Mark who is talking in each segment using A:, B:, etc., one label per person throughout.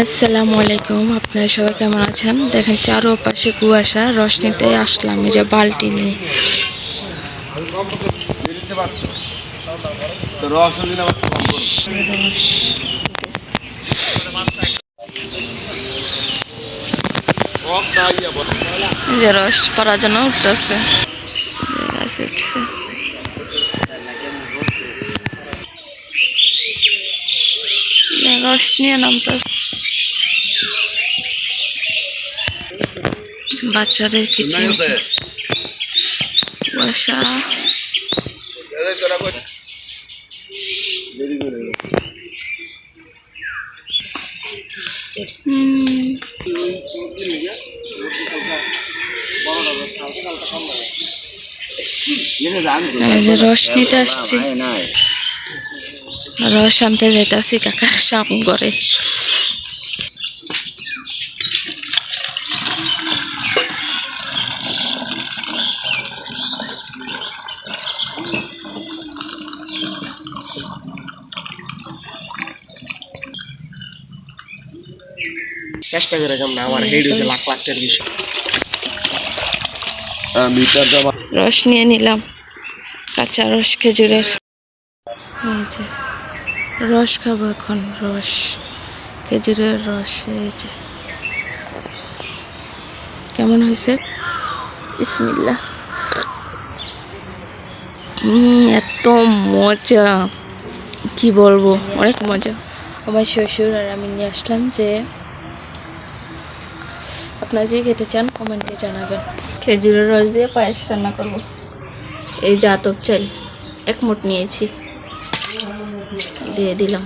A: আসসালামু আলাইকুম, আপনারা সবাই কেমন আছেন? দেখেন চারোপাশে কুয়াশা, রশনিতে আসলাম এই যে বালতি নিয়ে। যে রস করার জন্য উঠতেছে। উঠছে। রস নিয়ে নামতেছে। বাচ্চাদের কিছু যে রস নিতে আসছি। রস আনতে যাইতাছি কাকা সাপ করে
B: চেষ্টা করে কেমন আমার হেড হয়েছে লাখ লাখ টাকার বিষয়
A: রস নিয়ে নিলাম কাঁচা রস খেজুরের। রস খাব এখন রস খেজুরের রস এই যে। কেমন হয়েছে? বিসমিল্লা এত মজা। কি বলব অনেক মজা। আমার শ্বশুর আর আমি নিয়ে আসলাম যে আপনারা যদি খেতে চান কমেন্টে জানাবেন। খেজুরের রস দিয়ে পায়েস রান্না করব। এই যে আতপ চাল এক মুঠ নিয়েছি। দিয়ে দিলাম।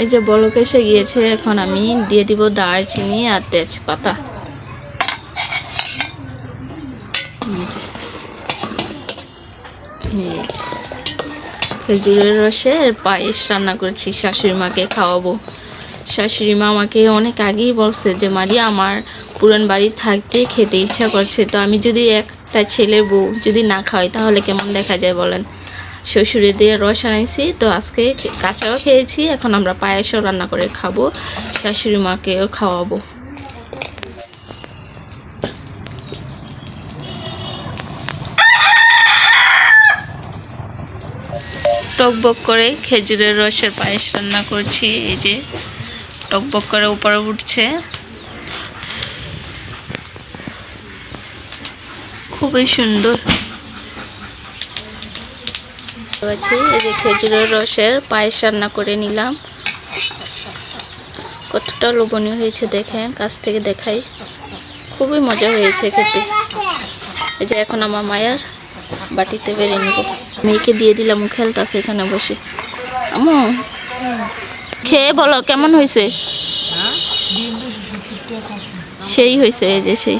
A: এই যে বলক এসে গিয়েছে এখন আমি দিয়ে দিব দারচিনি আর তেজপাতা। যে। যে। খেজুরের রসের পায়েস রান্না করেছি, শাশুড়ি মাকে খাওয়াবো। শাশুড়ি মা আমাকে অনেক আগেই বলছে যে, মারিয়া, আমার পুরান বাড়ি থাকতে খেতে ইচ্ছা করছে, তো আমি যদি একটা ছেলের বউ যদি না খাওয়াই, তাহলে কেমন দেখা যায় বলেন? শ্বশুরে দিয়ে রস আনাইছি, তো আজকে কাঁচাও খেয়েছি, এখন আমরা পায়েসও রান্না করে খাব, শাশুড়ি মাকেও খাওয়াবো। টকবক করে খেজুরের রসের পায়েস রান্না করছি। এই যে টকবক করে উপরে উঠছে। খুবই সুন্দর। আছে, এই যে খেজুরের রসের পায়েস রান্না করে নিলাম। কতটা লোভনীয় হয়েছে দেখেন, কাছ থেকে দেখাই। খুবই মজা হয়েছে খেতে। এই যে এখন আমার মায়ের বাটিতে বেড়ে নিব। মেয়েকে দিয়ে দিলাম ও খেলতাছে এখানে বসে। আমু খেয়ে বলো কেমন হয়েছে সেই হয়েছে এই যে সেই।